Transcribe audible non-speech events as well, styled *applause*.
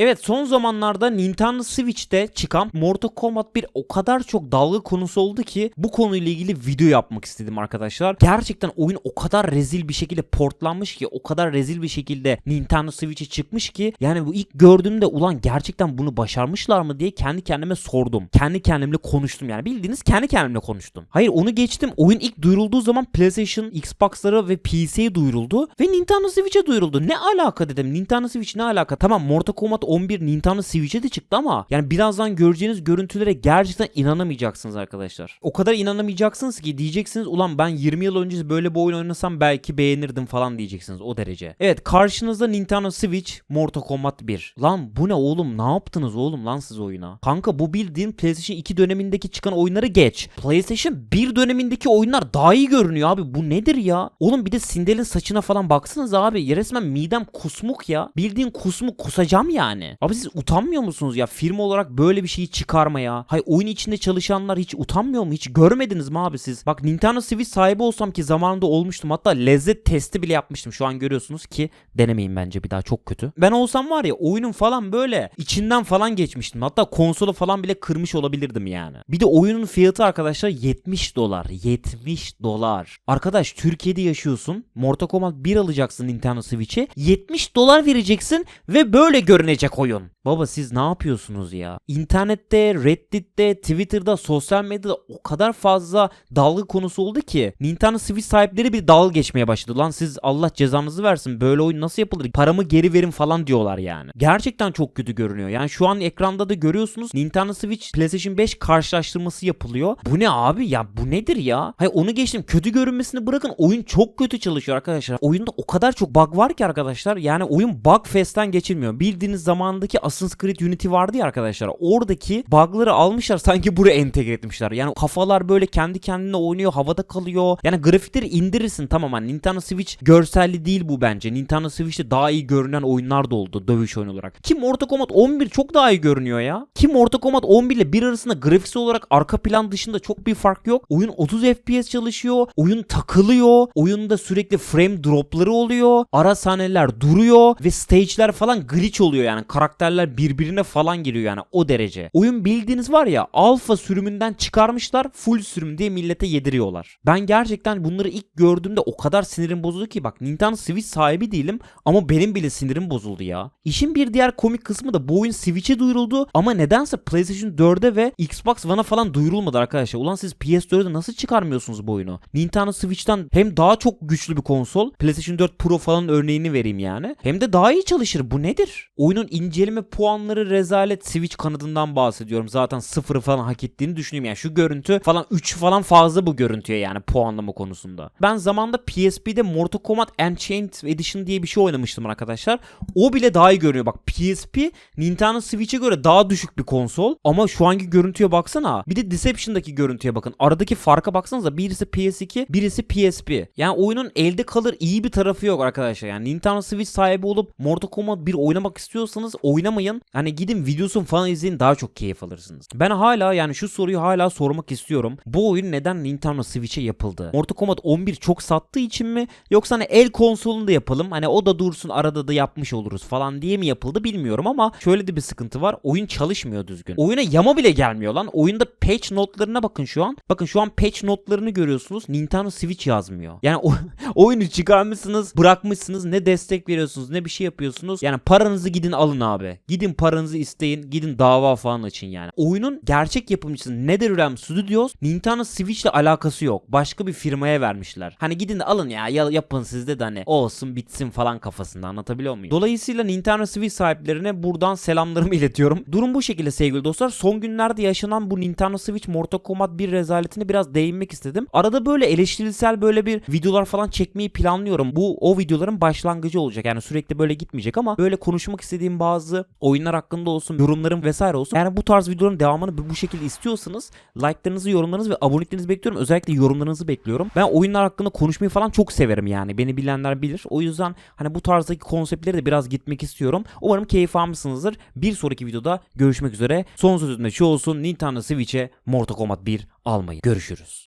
Evet son zamanlarda Nintendo Switch'te çıkan Mortal Kombat 1 o kadar çok dalga konusu oldu ki bu konuyla ilgili video yapmak istedim arkadaşlar. Gerçekten oyun o kadar rezil bir şekilde portlanmış ki o kadar rezil bir şekilde Nintendo Switch'e çıkmış ki yani bu ilk gördüğümde ulan gerçekten bunu başarmışlar mı diye kendi kendime sordum. Kendi kendimle konuştum yani bildiğiniz kendi kendimle konuştum. Hayır onu geçtim oyun ilk duyurulduğu zaman PlayStation, Xbox'lara ve PC'ye duyuruldu ve Nintendo Switch'e duyuruldu. Ne alaka dedim Nintendo Switch ne alaka? Tamam Mortal Kombat 11 Nintendo Switch'e de çıktı ama yani birazdan göreceğiniz görüntülere gerçekten inanamayacaksınız arkadaşlar. O kadar inanamayacaksınız ki diyeceksiniz ulan ben 20 yıl önce böyle bir oyun oynasam belki beğenirdim falan diyeceksiniz o derece. Evet karşınızda Nintendo Switch Mortal Kombat 1. Lan bu ne oğlum ne yaptınız oğlum lan siz oyuna? Kanka bu bildiğin PlayStation 2 dönemindeki çıkan oyunları geç. PlayStation 1 dönemindeki oyunlar daha iyi görünüyor abi bu nedir ya? Oğlum bir de Sindel'in saçına falan baksanız abi resmen midem kusmuk ya. Bildiğin kusmuk kusacağım yani. Abi siz utanmıyor musunuz ya firma olarak böyle bir şeyi çıkarmaya? Hay oyun içinde çalışanlar hiç utanmıyor mu? Hiç görmediniz mi abi siz? Bak Nintendo Switch sahibi olsam ki zamanında olmuştum. Hatta lezzet testi bile yapmıştım. Şu an görüyorsunuz ki denemeyin bence bir daha çok kötü. Ben olsam var ya oyunun falan böyle içinden falan geçmiştim. Hatta konsolu falan bile kırmış olabilirdim yani. Bir de oyunun fiyatı arkadaşlar 70 dolar. 70 dolar. Arkadaş Türkiye'de yaşıyorsun. Mortal Kombat 1 alacaksın Nintendo Switch'e. 70 dolar vereceksin ve böyle görünecek oyun. Baba siz ne yapıyorsunuz ya? İnternette, Reddit'te, Twitter'da, sosyal medyada o kadar fazla dalga konusu oldu ki Nintendo Switch sahipleri bir dalga geçmeye başladı. Lan siz Allah cezanızı versin böyle oyun nasıl yapılır? Paramı geri verin falan diyorlar yani. Gerçekten çok kötü görünüyor. Yani şu an ekranda da görüyorsunuz Nintendo Switch PlayStation 5 karşılaştırması yapılıyor. Bu ne abi ya? Bu nedir ya? Hayır onu geçtim. Kötü görünmesini bırakın. Oyun çok kötü çalışıyor arkadaşlar. Oyunda o kadar çok bug var ki arkadaşlar. Yani oyun bug fest'ten geçilmiyor. Bildiğiniz zamandaki Assassin's Creed Unity vardı ya arkadaşlar. Oradaki bug'ları almışlar sanki buraya entegre etmişler. Yani kafalar böyle kendi kendine oynuyor, havada kalıyor. Yani grafikleri indirirsin tamam hani Nintendo Switch görselli değil bu bence. Nintendo Switch'te daha iyi görünen oyunlar da oldu dövüş oyunu olarak. Kim Mortal Kombat 11 çok daha iyi görünüyor ya. Kim Mortal Kombat 11 ile 1 arasında grafiksel olarak arka plan dışında çok bir fark yok. Oyun 30 FPS çalışıyor. Oyun takılıyor. Oyunda sürekli frame dropları oluyor. Ara sahneler duruyor ve stage'ler falan glitch oluyor yani. Karakterler birbirine falan giriyor yani o derece. Oyun bildiğiniz var ya alfa sürümünden çıkarmışlar full sürüm diye millete yediriyorlar. Ben gerçekten bunları ilk gördüğümde o kadar sinirim bozuldu ki bak Nintendo Switch sahibi değilim ama benim bile sinirim bozuldu ya. İşin bir diğer komik kısmı da bu oyun Switch'e duyuruldu ama nedense PlayStation 4'e ve Xbox One'a falan duyurulmadı arkadaşlar. Ulan siz PS4'e nasıl çıkarmıyorsunuz bu oyunu? Nintendo Switch'ten hem daha çok güçlü bir konsol, PlayStation 4 Pro falan örneğini vereyim yani. Hem de daha iyi çalışır. Bu nedir? Oyunun inceleme puanları rezalet Switch kanadından bahsediyorum. Zaten sıfırı falan hak ettiğini düşünüyorum. Yani şu görüntü falan 3 falan fazla bu görüntüye yani puanlama konusunda. Ben zamanda PSP'de Mortal Kombat Unchained Edition diye bir şey oynamıştım arkadaşlar. O bile daha iyi görünüyor. Bak PSP Nintendo Switch'e göre daha düşük bir konsol. Ama şu anki görüntüye baksana. Bir de Deception'daki görüntüye bakın. Aradaki farka baksanıza. Birisi PS2, birisi PSP. Yani oyunun elde kalır iyi bir tarafı yok arkadaşlar. Yani Nintendo Switch sahibi olup Mortal Kombat 1 oynamak istiyorsanız oynamayın. Hani gidin videosunu falan izleyin daha çok keyif alırsınız. Ben hala yani şu soruyu hala sormak istiyorum. Bu oyun neden Nintendo Switch'e yapıldı? Mortal Kombat 11 çok sattığı için mi? Yoksa hani el konsolunda yapalım. Hani o da dursun arada da yapmış oluruz falan diye mi yapıldı bilmiyorum ama şöyle de bir sıkıntı var. Oyun çalışmıyor düzgün. Oyuna yama bile gelmiyor lan. Oyunda patch notlarına bakın şu an. Bakın şu an patch notlarını görüyorsunuz. Nintendo Switch yazmıyor. Yani o, *laughs* oyunu çıkarmışsınız, bırakmışsınız. Ne destek veriyorsunuz, ne bir şey yapıyorsunuz. Yani paranızı gidin alın abi. Gidin paranızı isteyin. Gidin dava falan açın yani. Oyunun gerçek yapımcısı NetherRealm Studios Nintendo Switch ile alakası yok. Başka bir firmaya vermişler. Hani gidin de alın ya yapın sizde de hani olsun bitsin falan kafasında anlatabiliyor muyum? Dolayısıyla Nintendo Switch sahiplerine buradan selamlarımı iletiyorum. Durum bu şekilde sevgili dostlar. Son günlerde yaşanan bu Nintendo Switch Mortal Kombat 1 rezaletine biraz değinmek istedim. Arada böyle eleştirisel böyle bir videolar falan çekmeyi planlıyorum. Bu o videoların başlangıcı olacak. Yani sürekli böyle gitmeyecek ama böyle konuşmak istediğim bazı oyunlar hakkında olsun, yorumlarım vesaire olsun. Yani bu tarz videoların devamını bu şekilde istiyorsanız like'larınızı, yorumlarınızı ve aboneliklerinizi bekliyorum. Özellikle yorumlarınızı bekliyorum. Ben oyunlar hakkında konuşmayı falan çok severim yani. Beni bilenler bilir. O yüzden hani bu tarzdaki konseptleri de biraz gitmek istiyorum. Umarım keyif almışsınızdır. Bir sonraki videoda görüşmek üzere. Son sözümde şu olsun. Nintendo Switch'e Mortal Kombat 1 almayın. Görüşürüz.